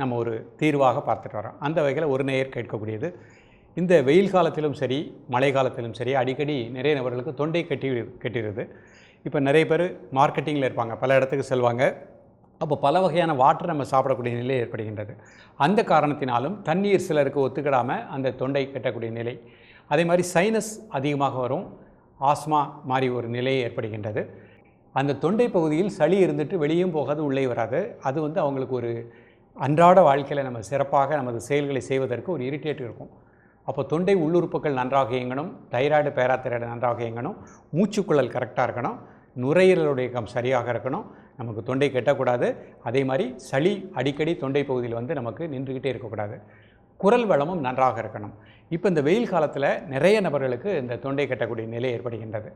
நம்ம ஒரு தீர்வாக பார்த்துட்டு வரோம். அந்த வகையில் ஒரு நேயர் கேட்கக்கூடியது. இந்த வெயில் காலத்திலும் சரி மழை காலத்திலும் சரி அடிக்கடி நிறைய நபர்களுக்கு தொண்டை கட்டி கட்டிடுது. இப்போ நிறைய பேர் மார்க்கெட்டிங்கில் இருப்பாங்க. பல இடத்துக்கு செல்வாங்க. அப்போ பல வகையான வாட்டர் நம்ம சாப்பிடக்கூடிய நிலை ஏற்படுகின்றது. அந்த காரணத்தினாலும் தண்ணீர் சிலருக்கு ஒத்துக்கிடாமல் அந்த தொண்டை கட்டக்கூடிய நிலை. அதே மாதிரி சைனஸ் அதிகமாக வரும். ஆஸ்மா மாதிரி ஒரு நிலை ஏற்படுகின்றது. அந்த தொண்டை பகுதியில் சளி இருந்துட்டு வெளியும் போகாது உள்ளே வராது. அது வந்து அவங்களுக்கு ஒரு அன்றாட வாழ்க்கையில் நம்ம சிறப்பாக நமது செயல்களை செய்வதற்கு ஒரு இரிட்டேட் இருக்கும். அப்போ தொண்டை உள்ளுறுப்புகள் நன்றாக இயங்கணும் தைராய்டு பேராதைராய்டு நன்றாக இயங்கணும் மூச்சுக்குழல் கரெக்டாக இருக்கணும் நுரையீரலுடைய கம் சரியாக இருக்கணும் நமக்கு தொண்டை கெட்டக்கூடாது. அதே மாதிரி சளி அடிக்கடி தொண்டை பகுதியில் வந்து நமக்கு நின்றுக்கிட்டே இருக்கக்கூடாது. குரல் வளமும் நன்றாக இருக்கணும். இப்போ இந்த வெயில் காலத்தில் நிறைய நபர்களுக்கு இந்த தொண்டை கட்டக்கூடிய நிலை ஏற்படுகின்றது.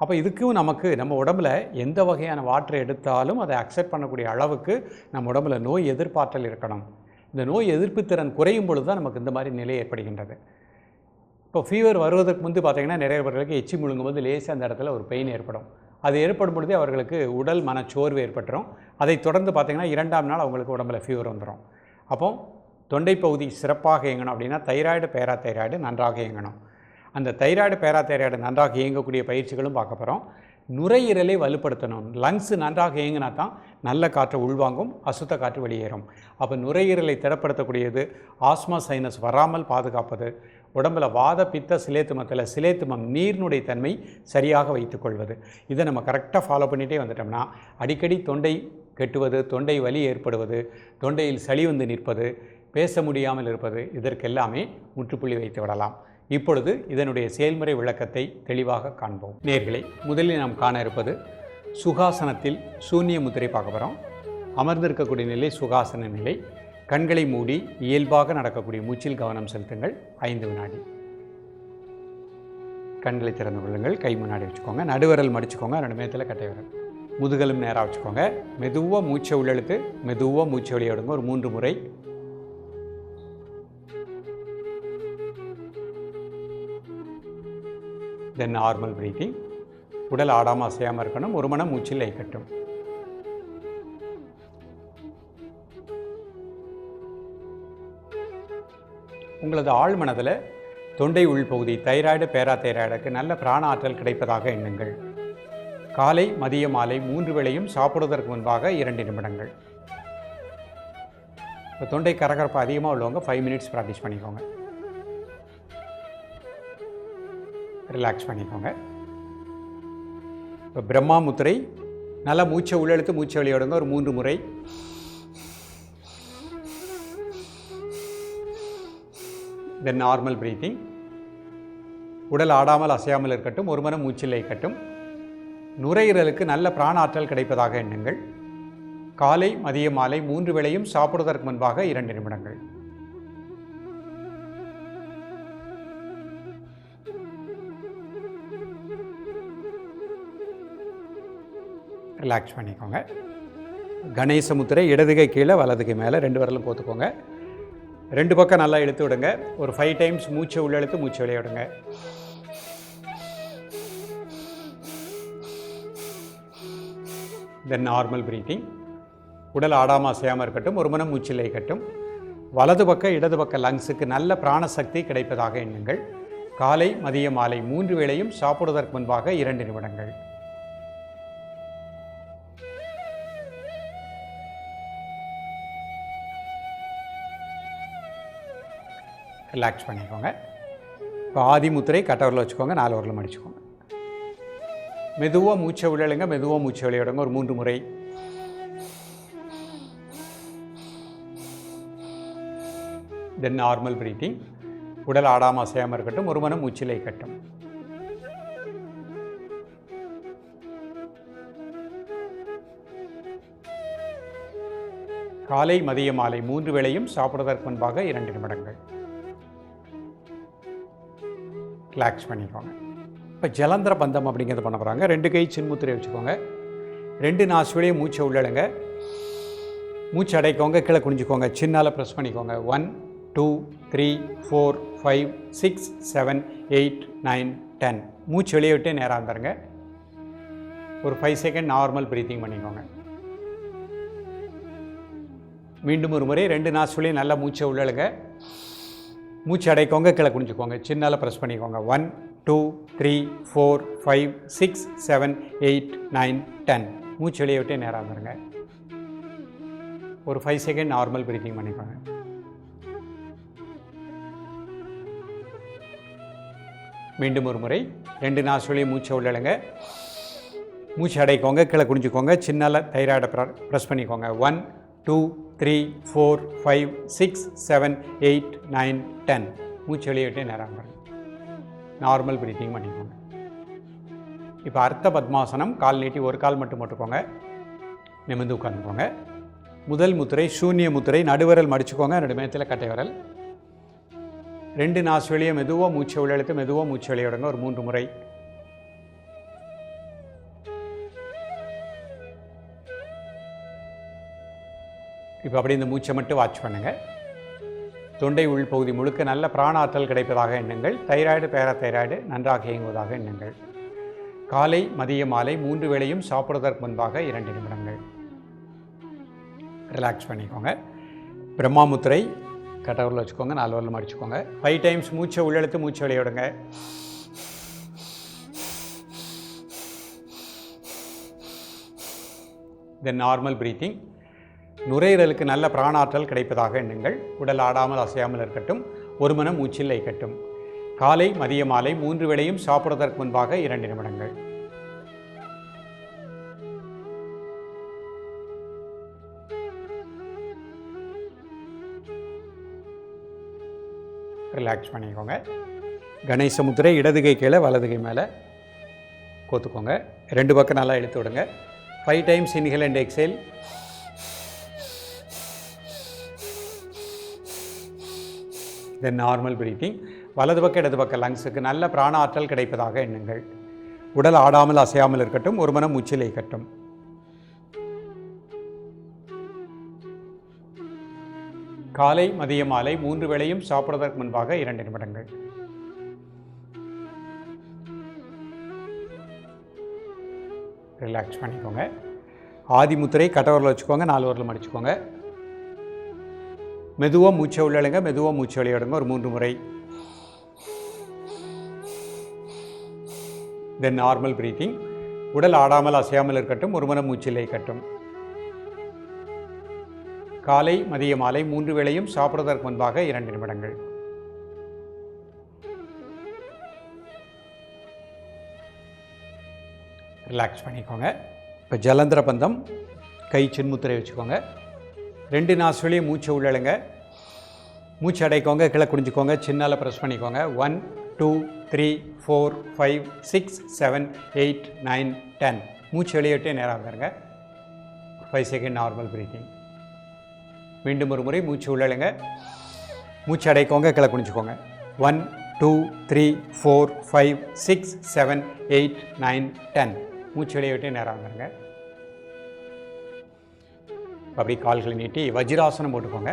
அப்போ இதுக்கும் நமக்கு நம்ம உடம்புல எந்த வகையான வாட்டரை எடுத்தாலும் அதை அக்செப்ட் பண்ணக்கூடிய அளவுக்கு நம்ம உடம்புல நோய் எதிர்ப்பாற்றல் இருக்கணும். இந்த நோய் எதிர்ப்பு திறன் குறையும் பொழுது தான் நமக்கு இந்த மாதிரி நிலை ஏற்படுகின்றது. இப்போ ஃபீவர் வருவதற்கு முன்பு பார்த்திங்கன்னா நிறைய பேர்களுக்கு எச்சி முழுங்கும்போது லேசாக அந்த இடத்துல ஒரு பெயின் ஏற்படும். அது ஏற்படும் பொழுதே அவர்களுக்கு உடல் மனச்சோர்வு ஏற்பட்டுரும். அதை தொடர்ந்து பார்த்திங்கன்னா இரண்டாம் நாள் அவங்களுக்கு உடம்புல ஃபீவர் வந்துடும் அப்போ தொண்டை பகுதி சிறப்பாக இயங்கணும் அப்படின்னா தைராய்டு பேரா தைராய்டு நன்றாக இயங்கணும். அந்த தைராய்டு பேராதைராய்டு நன்றாக இயங்கக்கூடிய பயிற்சிகளும் பார்க்க போகிறோம் நுரையீரலை வலுப்படுத்தணும். லங்ஸு நன்றாக இயங்கினா தான் நல்ல காற்றை உள்வாங்கும் அசுத்த காற்று வெளியேறும். அப்போ நுரையீரலை திடப்படுத்தக்கூடியது ஆஸ்மா சைனஸ் வராமல் பாதுகாப்பது உடம்பில் வாத பித்த சிலேத்துமத்தில் சிலேத்துமம் நீர்னுடைய தன்மை சரியாக வைத்துக்கொள்வது இதை நம்ம கரெக்டாக ஃபாலோ பண்ணிகிட்டே வந்துட்டோம்னா அடிக்கடி தொண்டை கெட்டுவது தொண்டை வலி ஏற்படுவது தொண்டையில் சளி வந்து நிற்பது பேச முடியாமல் இருப்பது இதற்கெல்லாமே முற்றுப்புள்ளி வைத்து விடலாம். இப்பொழுது இதனுடைய செயல்முறை விளக்கத்தை தெளிவாக காண்போம். நேர்களை முதலில் நாம் காண இருப்பது சுகாசனத்தில் சூன்ய முத்திரை பார்க்க போகிறோம் அமர்ந்திருக்கக்கூடிய நிலை சுகாசன நிலை. கண்களை மூடி இயல்பாக நடக்கக்கூடிய மூச்சில் கவனம் செலுத்துங்கள். ஐந்து வினாடி. கண்களை திறந்து கொள்ளுங்கள். கை முன்னாடி வச்சுக்கோங்க. நடுவரல் மடிச்சுக்கோங்க. ரெண்டு மேத்தில் கட்டை விரல். முதுகலும் நேராக வச்சுக்கோங்க. மெதுவாக மூச்சை உள்ளெழுத்து மெதுவாக மூச்சை வெளியே விடுங்க ஒரு மூன்று முறை தென் நார்மல் பிரீத்திங் உடல் ஆடாமல் அசையாமல் இருக்கணும். ஒரு மனம் மூச்சில் கட்டும் உங்களது ஆழ்மனதில் தொண்டை உள்பகுதி தைராய்டு பேரா தைராய்டுக்கு நல்ல பிராண ஆற்றல் கிடைப்பதாக எண்ணுங்கள். காலை மதிய மாலை மூன்று வேளையும் சாப்பிடுவதற்கு முன்பாக இரண்டு நிமிடங்கள். இப்போ தொண்டை கரகரப்பு அதிகமாக உள்ளவங்க ஃபைவ் மினிட்ஸ் ப்ராக்டிஸ் பண்ணிக்கோங்க. ரிலாக்ஸ் பண்ணிக்கோங்க. இப்போ பிரம்மா முத்திரை நல்லா மூச்சை உள்ளெழுத்து மூச்சை வெளியிடுங்க ஒரு மூன்று முறை. தென் நார்மல் பிரீத்திங் உடல் ஆடாமல் அசையாமல் இருக்கட்டும் ஒரு மனம் மூச்சில் இருக்கட்டும் நுரையீரலுக்கு நல்ல பிராண ஆற்றல் கிடைப்பதாக எண்ணுங்கள். காலை மதிய மாலை மூன்று வேளையும் சாப்பிடுவதற்கு முன்பாக இரண்டு நிமிடங்கள். ரிலாக்ஸ் பண்ணிக்கோங்க. கணேச முத்திரை இடதுகை கீழே வலதுகை மேலே ரெண்டு விரலும் கோத்துக்கோங்க ரெண்டு பக்கம் நல்லா இழுத்து விடுங்க. ஒரு ஃபைவ் டைம்ஸ் மூச்சை உள்ள இழுத்து மூச்சை வெளியே விடுங்க. தென் நார்மல் ப்ரீத்திங் உடல் ஆடாமல் அசையாமல் இருக்கட்டும் ஒரு மனம் மூச்சில் இருக்கட்டும். வலது பக்க இடது பக்க லங்ஸுக்கு நல்ல பிராணசக்தி கிடைப்பதாக எண்ணுங்கள். காலை மதிய மாலை மூன்று வேளையும் சாப்பிடுவதற்கு முன்பாக இரண்டு நிமிடங்கள். ரிலாக்ஸ் பண்ணிக்கோங்க. இப்போ ஆதிமுத்திரை கட்டவரில் வச்சுக்கோங்க நாலு வரலும் அடிச்சுக்கோங்க. மெதுவாக மூச்சை விளையாடுங்க மெதுவாக மூச்சை விளையாடுங்க. ஒரு மூன்று முறை. தென் நார்மல் பிரீத்திங் உடல் ஆடாமல் அசையாமல் இருக்கட்டும் ஒரு மனம் மூச்சிலை கட்டும். காலை மதிய மாலை மூன்று வேளையும் சாப்பிடுவதற்கு முன்பாக இரண்டு நிமிடங்கள். ரிலாக்ஸ் பண்ணிக்கோங்க இப்போ ஜலந்திர பந்தம் அப்படிங்கிறத பண்ண போகிறாங்க ரெண்டு கை சின்முத்திரை வச்சுக்கோங்க. ரெண்டு நாசுவிலையும் மூச்சை உள்ளழுங்க. மூச்சு அடைக்கோங்க கீழே குனிஞ்சுக்கோங்க. சின்னால ப்ரெஸ் பண்ணிக்கோங்க. One two three four five six seven eight nine ten மூச்சு வெளியே விட்டு நேராக வந்துருங்க. ஒரு ஃபைவ் செகண்ட் நார்மல் ப்ரீத்திங் பண்ணிக்கோங்க. மீண்டும் ஒரு முறை ரெண்டு நாசுலையும் நல்லா மூச்சை உள்ளழுங்க. மூச்சு அடைக்கோங்க கீழே குனிஞ்சுக்கோங்க. சின்னால் ப்ரெஸ் பண்ணிக்கோங்க. One two three four five six seven eight nine ten மூச்சு வெளியே விட்டு நேராக வந்துருங்க ஒரு ஃபைவ் செகண்ட் நார்மல் பிரீத்திங் பண்ணிக்கோங்க. மீண்டும் ஒரு முறை. ரெண்டு நாசுலையும் மூச்சை உள்ளழுங்க மூச்சு அடைக்கோங்க கீழே குனிஞ்சுக்கோங்க. சின்னால் தைராய்டை ப்ரெஸ் பண்ணிக்கோங்க. One two three four five six seven eight nine ten. மூச்சு வெளியிட்டே நேரம் நார்மல் ப்ரீத்திங் பண்ணிக்கோங்க. இப்போ அர்த்த பத்மாசனம் கால் நீட்டி ஒரு கால் மட்டும் போட்டுக்கோங்க. நிமிர்ந்து உட்காந்துக்கோங்க முதல் முத்திரை சூன்ய முத்திரை நடுவரல் மடிச்சுக்கோங்க. ரெண்டு மேத்தில் கட்டை விரல். ரெண்டு நாசு வெளியே மெதுவாக மூச்சு உள்ளெழுத்து மெதுவாக மூச்சு வெளியிடுங்க ஒரு மூன்று முறை. இப்போ அப்படியே இந்த மூச்சை மட்டும் வாட்ச் பண்ணுங்கள் தொண்டை உள் பகுதி முழுக்க நல்ல பிராணாற்றல் கிடைப்பதாக எண்ணுங்கள். தைராய்டு பேரா தைராய்டு நன்றாக இயங்குவதாக எண்ணுங்கள். காலை மதிய மாலை மூன்று வேளையும் சாப்பிடுவதற்கு முன்பாக இரண்டு நிமிடங்கள். ரிலாக்ஸ் பண்ணிக்கோங்க. பிரம்மாமுத்திரை கட்டவரில் வச்சுக்கோங்க நாலு வரலும் அடிச்சுக்கோங்க. ஃபைவ் டைம்ஸ் மூச்சை உள்ளெழுத்து மூச்சை விளையாடுங்க. தென் நார்மல் ப்ரீத்திங் நுரையீரலுக்கு நல்ல பிராணாற்றல் கிடைப்பதாக எண்ணுங்கள். உடல் ஆடாமல் அசையாமல் இருக்கட்டும். ஒரு மனம் மூச்சில் கட்டும் காலை மதிய மாலை மூன்று வேளையும் சாப்பிடுவதற்கு முன்பாக இரண்டு நிமிடங்கள். ரிலாக்ஸ் பண்ணிக்கோங்க. கணேச முத்திரை இடதுகை கீழே வலதுகை மேலே. கோத்துக்கோங்க. ரெண்டு பக்கம் நல்லா இழுத்து விடுங்க. Five times inhale and exhale then normal breathing வலது பக்கம் இடது பக்கம் லங்ஸுக்கு நல்ல பிராண ஆற்றல் கிடைப்பதாக எண்ணுங்கள். உடல் ஆடாமல் அசையாமல் இருக்கட்டும் ஒரு மனம் மூச்சில் கட்டும் காலை மதிய மாலை மூன்று வேளையும் சாப்பிடுவதற்கு முன்பாக இரண்டு நிமிடங்கள். ரிலாக்ஸ் பண்ணிக்கோங்க. ஆதிமுத்திரை கட்டவரில் வச்சுக்கோங்க நாலு வரலும் அடிச்சுக்கோங்க. மெதுவாக மூச்சை உள்ளழுங்க மெதுவாக மூச்சை வெளியிடுங்க ஒரு மூன்று முறை. தென் நார்மல் பிரீத்திங் உடல் ஆடாமல் அசையாமல் இருக்கட்டும் ஒரு மனம் மூச்சில் கட்டும். காலை மதிய மாலை மூன்று வேளையும் சாப்பிடுவதற்கு முன்பாக இரண்டு நிமிடங்கள். ரிலாக்ஸ் பண்ணிக்கோங்க. இப்போ ஜலந்திர பந்தம் கை சின்முத்திரை வச்சுக்கோங்க. ரெண்டு நாசுலையும் மூச்சை உள்ளழுங்க. மூச்சு அடைக்கோங்க கீழே குடிஞ்சிக்கோங்க சின்னால் ப்ரெஸ் பண்ணிக்கோங்க. One two three four five six seven eight nine ten மூச்சு வெளியிட்டே நேராக வந்துருங்க ஃபைவ் செகண்ட் நார்மல் ப்ரீத்திங் மீண்டும் ஒரு முறை மூச்சு உள்ளழுங்க. மூச்சு அடைக்கோங்க கீழே குடிஞ்சிக்கோங்க one two three four five six seven eight nine ten மூச்சு வெளியிட்டே நேராக நேரம் வந்துருங்க அப்படி கால்களை நீட்டி வஜ்ராசனம் போட்டுக்கோங்க.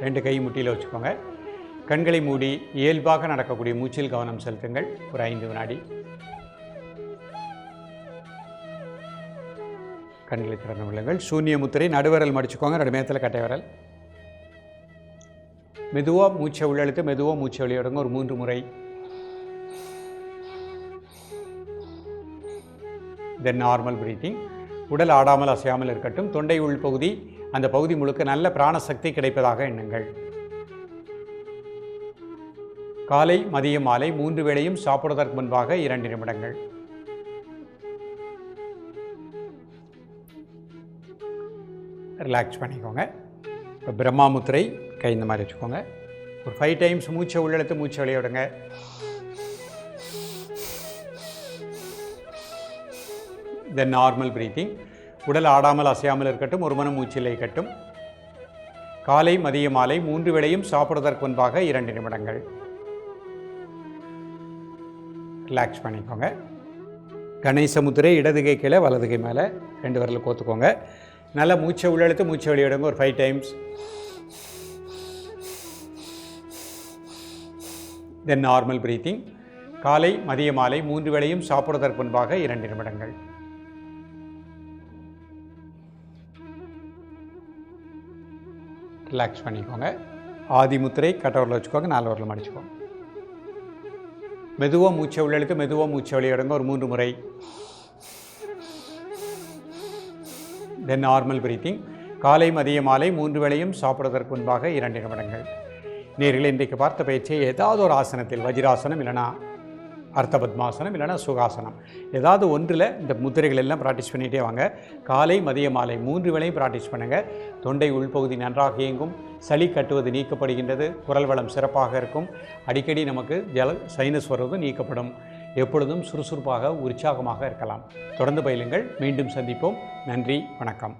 ரெண்டு கை முட்டியில் வச்சுக்கோங்க. கண்களை மூடி இயல்பாக நடக்கக்கூடிய மூச்சில் கவனம் செலுத்துங்கள். ஒரு ஐந்து வினாடி. கண்களை திறந்து விடுங்கள் சூன்ய முத்திரை நடுவரல் மடிச்சுக்கோங்க. ரெண்டு மேத்தில் கட்டை விரல். மெதுவாக மூச்சை உள்ளெழுத்து மெதுவாக மூச்சை வெளியிடுங்க. ஒரு மூன்று முறை. தென் நார்மல் பிரீத்திங் உடல் ஆடாமல் அசையாமல் இருக்கட்டும். தொண்டை உள் பகுதி அந்த பகுதி முழுக்க நல்ல பிராணசக்தி கிடைப்பதாக எண்ணுங்கள். காலை மதியம் மாலை மூன்று வேளையும் சாப்பிடுவதற்கு முன்பாக இரண்டு நிமிடங்கள். ரிலாக்ஸ் பண்ணிக்கோங்க. இப்போ பிரம்மாமுத்திரை கை இந்த மாதிரி வச்சுக்கோங்க. ஒரு ஃபைவ் டைம்ஸ் மூச்சை உள்ளெழுத்து மூச்சை விளையாடுங்க தென் நார்மல் பிரீத்திங் உடல் ஆடாமல் அசையாமல் இருக்கட்டும் ஒரு மனம் மூச்சிலை கட்டும் காலை மதிய மாலை மூன்று வேளையும் சாப்பிடுவதற்கு முன்பாக இரண்டு நிமிடங்கள். ரிலாக்ஸ் பண்ணிக்கோங்க. கணேசமுத்திரை இடதுகை கீழே வலதுகை மேலே ரெண்டு விரல் கோத்துக்கோங்க. நல்லா மூச்சை உள்ளெழுத்து மூச்சை வெளியிடுங்க ஒரு five times then normal breathing காலை மதிய மாலை மூன்று வேளையும் சாப்பிடுவதற்கு முன்பாக இரண்டு நிமிடங்கள். ரிலாக்ஸ் பண்ணிக்கோங்க. ஆதி முத்திரை கட்டவரில் வச்சுக்கோங்க நாலு வரல மடிச்சுக்கோங்க மெதுவாக மூச்சை உள்ளெழுத்து மெதுவாக மூச்சை வெளியிடுங்க ஒரு மூன்று முறை. தென் நார்மல் பிரீத்திங் காலை மதிய மாலை மூன்று வேளையும் சாப்பிடுவதற்கு முன்பாக இரண்டு நிமிடங்கள். நேரில் இன்றைக்கு பார்த்த பயிற்சியை ஏதாவது ஒரு ஆசனத்தில் வஜ்ராசனம் இல்லைனா அர்த்த பத்மாசனம் இல்லைனா சுகாசனம். ஏதாவது ஒன்றில் இந்த முத்திரைகள் எல்லாம் ப்ராக்டிஸ் பண்ணிகிட்டே வாங்க. காலை மதிய மாலை மூன்று வேளையும் ப்ராக்டிஸ் பண்ணுங்கள் தொண்டை உள்பகுதி நன்றாக இயங்கும். சளி கட்டுவது நீக்கப்படுகின்றது. குரல் வளம் சிறப்பாக இருக்கும். அடிக்கடி நமக்கு ஜல சைனஸ் வருவது நீக்கப்படும். எப்பொழுதும் சுறுசுறுப்பாக உற்சாகமாக இருக்கலாம். தொடர்ந்து பயிலுங்கள். மீண்டும் சந்திப்போம். நன்றி வணக்கம்.